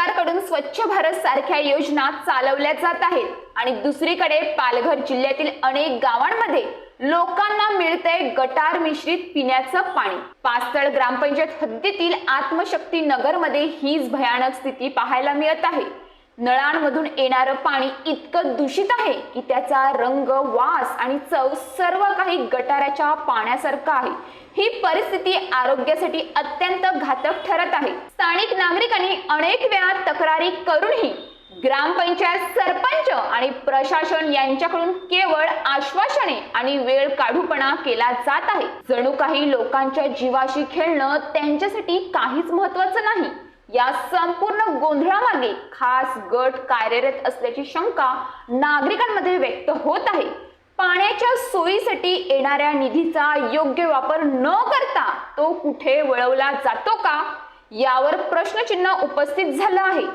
स्वच्छ भारत सारख्या योजना चालवल्या जात आहेत. आणि दुसरीकडे पालघर जिल्ह्यातील अनेक गावांमध्ये लोकांना मिळतंय गटार मिश्रित पिण्याचं पाणी. पास्तळ ग्रामपंचायत हद्दीतील आत्मशक्ती नगरमध्ये हीच भयानक स्थिती पाहायला मिळत आहे. नळांमधून येणारं पाणी इतकं दूषित आहे की त्याचा रंग वास आणि चव सर्व काही गटाराच्या पाण्यासारखं आहे. ही परिस्थिती आरोग्यासाठी अत्यंत घातक ठरत आहे. स्थानिक नागरिकांनी अनेक वेळा तक्रारी करूनही ग्रामपंचायत सरपंच आणि प्रशासन यांच्याकडून केवळ आश्वासने आणि वेळ काढूपणा केला जात आहे. जणू काही लोकांच्या जीवाशी खेळणं त्यांच्यासाठी काहीच महत्वाचं नाही. या संपूर्ण गोंधळामागे खास गट कार्यरत असल्याची शंका नागरिकांमध्ये व्यक्त होत आहे. पाण्याच्या सोयीसाठी येणाऱ्या निधीचा योग्य वापर न करता तो कुठे वळवला जातो का? यावर प्रश्नचिन्ह उपस्थित झालं आहे.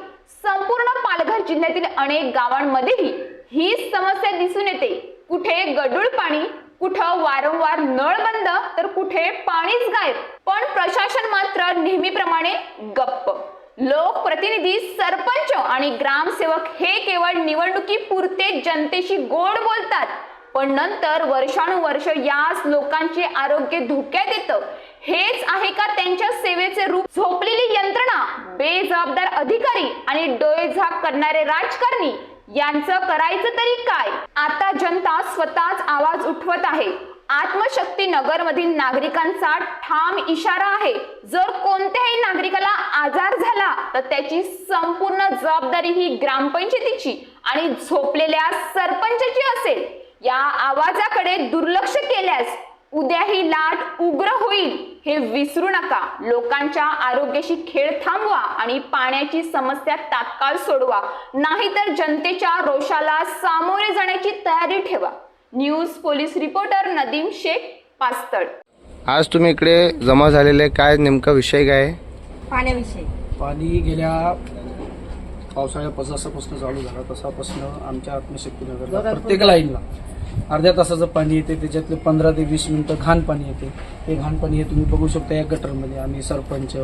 संपूर्ण पालघर जिल्ह्यातील अनेक गावांमध्येही ही समस्या दिसून येते. कुठे गडूळ पाणी कुठं वारंवार नळ बंद तर कुठे पाणीच गायब. पण प्रशासन मात्र नेहमीप्रमाणे गप्प. लोकप्रतिनिधी सरपंच आणि ग्रामसेवक हे केवळ निवडणुकी पुरते जनतेशी गोड बोलतात. पण नंतर वर्षानुवर्ष याच लोकांचे आरोग्य धोक्यात येतं. हेच आहे का त्यांच्या सेवेचे रूप? झोपलेली यंत्रणा बेजबाबदार अधिकारी आणि डोळेझाक करणारे राजकारणी. यांचं करायचं तरी काय? आता जनता स्वतःच आवाज उठवत आहे. आत्मशक्ती नगर मधील नागरिकांचा ठाम इशारा आहे. जर कोणत्याही नागरिकाला आजार झाला तर त्याची संपूर्ण जबाबदारी ही ग्रामपंचायतीची आणि झोपलेल्या सरपंचाची असेल. या आवाजाकडे दुर्लक्ष केल्यास उद्या ही लाट उग्र होईल हे विसरू नका. लोकांच्या आरोग्याशी खेळ थांबवा आणि पाण्याची समस्या तात्काळ सोडवा. नाहीतर जनतेच्या रोषाला सामोरे जाण्याची तयारी ठेवा. News police reporter Nadeem Shaikh पास्तळ आज तुम्ही इकडे जमा झालेले काय नेमका विषय काय आहे? पाण्याविषयी. पाणी गेल्या पावसाळ्यापासून जसापासून चालू झाला तसापासून आमच्या आत्मशक्तीनगरला प्रत्येक लाईनला. अर्ध्या तासाचं पाणी येते त्याच्यातले पंधरा ते वीस मिनिटं घाण पाणी येते. हे घाण पाणी हे तुम्ही बघू शकता या गटरमध्ये. आम्ही सरपंच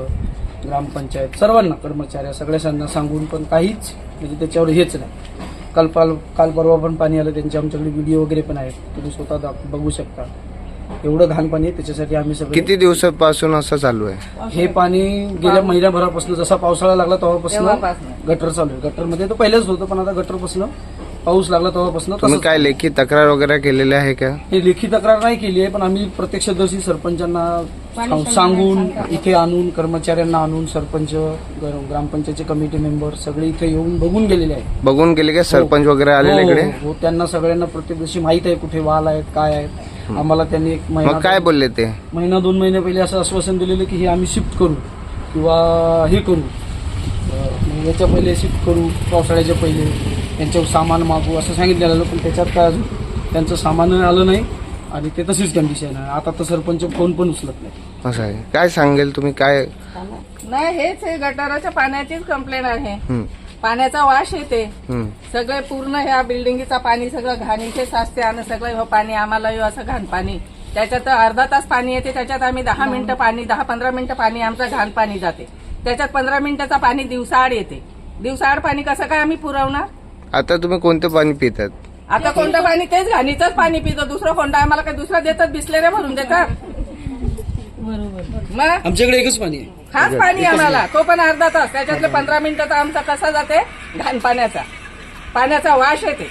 ग्रामपंचायत सर्वांना कर्मचाऱ्या सगळ्यांना सांगून पण काहीच म्हणजे त्याच्यावर हेच नाही. काल पाल काल परवा पण पाणी आलं त्यांचे आमच्याकडे व्हिडिओ वगैरे पण आहेत. तुम्ही स्वतः बघू शकता. एवढं घाण पाणी आहे त्याच्यासाठी आम्ही सगळे किती दिवसापासून असं चालू आहे? हे पाणी गेल्या महिन्याभरापासून जसा पावसाळा लागला तेव्हापासून तेव्हापासून. गटर चालू आहे. गटरमध्ये तर पहिलेच होतं पण आता गटरपासून पाऊस लागला तेव्हापासून. तुम्ही तसंच काय लेखी तक्रार वगैरे केलेली आहे का? हे लेखी तक्रार नाही केली आहे पण आम्ही प्रत्यक्षदर्शी सरपंचांना सांग- सांगून इथे आणून कर्मचाऱ्यांना आणून सरपंच गर- ग्रामपंचायतचे कमिटी मेंबर सगळे इथे येऊन बघून गेलेले आहेत. बघून गेले का? सरपंच वगैरे आलेले हो, इकडे? हो, हो. त्यांना सगळ्यांना प्रत्यक्षदर्शी माहीत आहे कुठे वाल आहेत काय आहेत. आम्हाला त्यांनी एक महिना मग काय बोलले ते? महिना दोन महिने पहिले असं आश्वासन दिलेलं की हे आम्ही शिफ्ट करू किंवा हे करू. अं, याच्या पहिले शिफ्ट करू पावसाळ्याच्या पहिले. त्यांच्यावर सामान मागू असं सांगितलेलं पण त्याच्यात काय अजून त्यांचं सामान आलं नाही आणि ते तशीच कंडिशन आहे. आता तर सरपंच फोन पण उचलत नाही. असं आहे. काय सांगेल तुम्ही? काय? नाही हेच हे गटाराच्या पाण्याचीच कंप्लेंट आहे. हं, पाण्याचा वास येते. हं. सगळे पूर्ण ह्या बिल्डिंगीचा पाणी सगळं घाण इथे साचते आणि सगळं हे पाणी आम्हाला हे असं घाण पाणी. त्याच्यात अर्धा तास पाणी येते त्याच्यात आम्ही दहा मिनिटं पाणी दहा पंधरा मिनिटं पाणी आमचं घाण पाणी जाते. त्याच्यात पंधरा मिनिटाचा पाणी दिवसाआड येते. दिवसाआड पाणी कसं काय आम्ही पुरवणार? आता तुम्ही कोणतं पाणी पितात? आता कोणतं पाणी? तेच घाणीचंच पाणी पितो. दुसरं कोणतं? आम्हाला काही दुसरं देतात बिसलेरे भरून देतात. मग? आमच्याकडे एकच पाणी आहे. हाच पाणी आम्हाला. तो पण अर्धा तास. त्याच्यातले पंधरा मिनिटाचा आमचा कसा जाते? घाण पाण्याचा. पाण्याचा वास येते.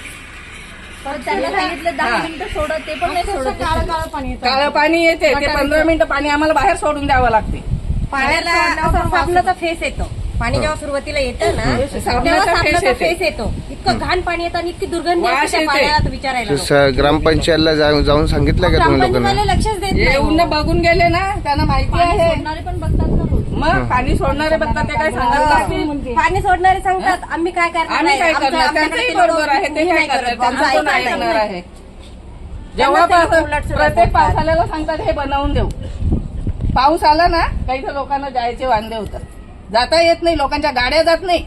परत त्यांना सांगितलं दहा हा. मिनिटं सोडत ते पण नाही सोडत. काळं काळं पाणी येतं. काळं पाणी येते. ते पंधरा मिनिटं पाणी आम्हाला बाहेर सोडून द्यावं लागते. पाण्याला असं साबणाचा फेस येतो. पाणी जेव्हा सुरुवातीला येतं ना साबणाचा तेव्हा फेस साबणाचा येते. फेस येतो. इतकं घाण पाणी येतं आणि इतकी दुर्गंधी वास असते त्या येते. पाण्याला तर विचारायला तर नको. स- ग्रामपंचायतला जाऊन जाऊन सांगितलं का तुम्ही लक्षच देत नाही येऊन बघून गेले ना त्यांना माहिती पाणी आहे सोडणारे पण बघतात ना रोज. मग पाणी सोडणारे बघतात ते काय पाणी सोडणारे सांगतात आम्ही काय करणार आम्ही काय आमचं- करणार आमच्याकडे त्यांचंही ते लोकं बरोबर आहे ते नाही काय करत. करणार आमचं ऐकणार नाही. आहे जेव्हा त्यांना ते पावसा- प्रत्येक बोलतात. पावसाळ्याला सांगतात हे बनवून देऊ पाऊस आला ना काही तर लोकांना जायचे वांदे होतात जाता येत नाही लोकांच्या गाड्या जात नाही